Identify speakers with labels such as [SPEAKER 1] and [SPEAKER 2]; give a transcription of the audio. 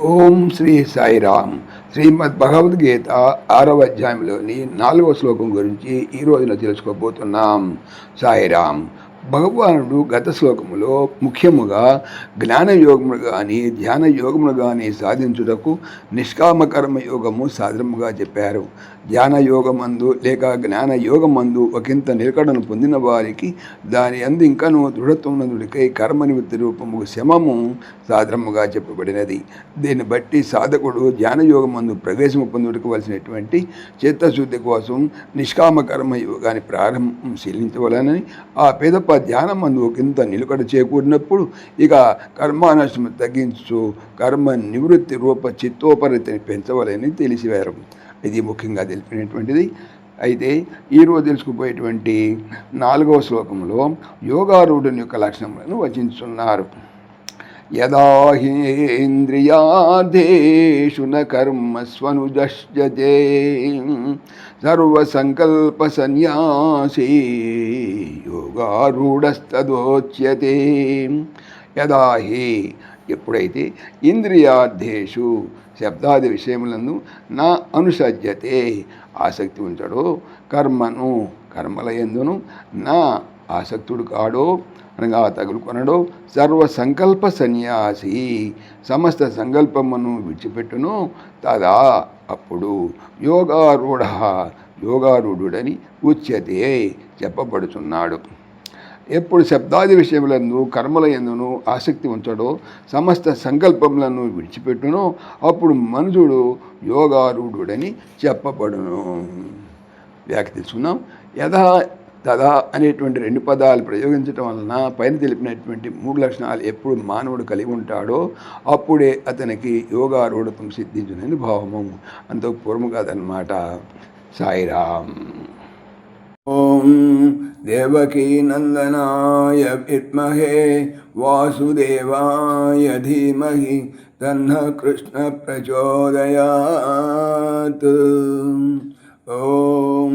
[SPEAKER 1] ఓం శ్రీ సాయిరామ్. శ్రీమద్ భగవద్గీత ఆరవ అధ్యాయంలోని నాలుగవ శ్లోకం గురించి ఈ రోజున తెలుసుకోబోతున్నాం. సాయిరామ్ భగవానుడు గత శ్లోకములో ముఖ్యముగా జ్ఞాన యోగములు కానీ ధ్యాన యోగములు కానీ సాధించుటకు నిష్కామకర్మ యోగము సాధనముగా చెప్పారు. ధ్యాన యోగమందు లేక జ్ఞాన యోగమందు ఒకంత నిలకడను పొందిన వారికి దాని అందు ఇంకను దృఢత్వమునందుడికై కర్మ నిమిత్త రూపము శమము సాధనముగా చెప్పబడినది. దీన్ని బట్టి సాధకుడు ధ్యాన యోగమందు ప్రవేశము పొందుటకవలసినటువంటి చిత్తశుద్ధి కోసం నిష్కామ కర్మ యోగాన్ని ప్రారంభం శీలించవలనని ఆ పేద ధ్యానం మందు కింద నిలకడ చేకూరినప్పుడు ఇక కర్మానష్టం తగ్గించు కర్మ నివృత్తి రూప చిత్తోపరితిని పెంచవలని తెలిసివారు. ఇది ముఖ్యంగా తెలిపినటువంటిది. అయితే ఈరోజు తెలుసుకుపోయేటువంటి నాలుగవ శ్లోకంలో యోగారూఢుని యొక్క లక్షణములను వచించున్నారు. యదా హేంద్రియాదేషు న సర్వసంకల్ప సన్యాసీ యోగారూఢస్తదోచ్యతే. యదా హి ఎప్పుడైతే ఇంద్రియార్థేషు శబ్దాది విషయములను నా అనుసజ్యతే ఆసక్తి ఉంచడో కర్మను కర్మలయందును నా ఆసక్తుడు కాడో అనగా తగులుకొనడో సర్వ సంకల్ప సన్యాసి సమస్త సంకల్పమును విడిచిపెట్టును. తదా అప్పుడు యోగారూఢ యోగారూఢుడని ఉచ్యతే చెప్పబడుచున్నాడు. ఎప్పుడు శబ్దాది విషయములందు కర్మల ఎందును ఆసక్తి ఉంచడో సమస్త సంకల్పములను విడిచిపెట్టునో. అప్పుడు మనుషుడు యోగారూఢుడని చెప్పబడును. వ్యాఖ్య తెలుసుకున్నాం యథా తదా అనేటువంటి రెండు పదాలు ప్రయోగించటం వలన పైన తెలిపినటువంటి మూడు లక్షణాలు ఎప్పుడు మానవుడు కలిగి ఉంటాడో అప్పుడే అతనికి యోగారూఢత్వం సిద్ధించునని భావము. అంత పూర్వం కాదనమాట సాయిరామ్. ఓం దేవకీ నందనాయ విద్మహే వాసుదేవాయ ధీమహి తన్న కృష్ణ ప్రచోదయాత్. ఓం